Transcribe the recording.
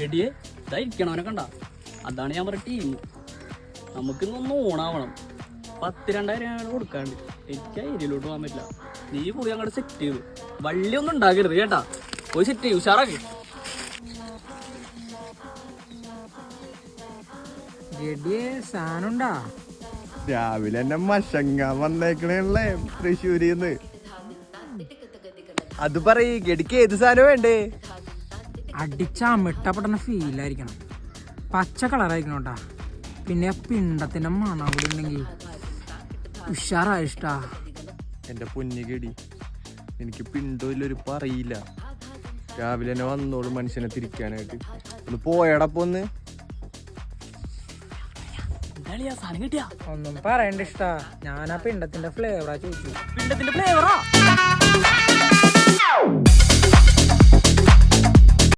ഗഡിയെ ഇതായിരിക്കണവനെ കണ്ട. അതാണ് ഞാൻ പറഞ്ഞ ടീം നമുക്കിന്നൊന്ന് ഓണാവണം. പത്ത് രണ്ടായിരം രൂപ കൊടുക്കാണ്ട് എനിക്ക് ആ ഏരിയയിലോട്ട് പോകാൻ പറ്റില്ല. നീ പോയി അങ്ങോട്ട് സെറ്റ് ചെയ്തു വള്ളി ഒന്നും ഉണ്ടാക്കരുത് കേട്ടാ. പോയി സെറ്റ് ചെയ്യും ഉഷാറാക്കി. സാധനമുണ്ടാ രാവിലെ എന്നെ മശങ്ങ വന്നേക്കണേ തൃശ്ശൂരിന്ന്. അത് പറയ് ഗഡിക്ക് ഏത് സാധനം വേണ്ടേ? അടിച്ച അമിട്ടപ്പെടുന്ന ഫീലായിരിക്കണം പച്ച കളറായിരിക്കണം കേട്ടാ പിന്നെ പിണ്ടത്തിന്റെ പിണ്ടത്തിന്റെ മണം കൂടി ഉണ്ടെങ്കിൽ ഉഷാറായിഷ്ടാ എന്റെ എന്റെ പൊന്നു ഗഡി എനിക്ക് പിണ്ടോ ഇല്ലൊരു പറയില്ല. രാവിലെ തന്നെ വന്നോളൂ മനുഷ്യനെ തിരിക്കാനായിട്ട്. ഒന്ന് സാധനം കിട്ടിയാ? ഒന്നും പറയണ്ട ഇഷ്ടാ. ഞാൻ ആ പിണ്ടത്തിന്റെ ഫ്ലേവറാ ചോദിച്ചു പിണ്ടത്തിന്റെ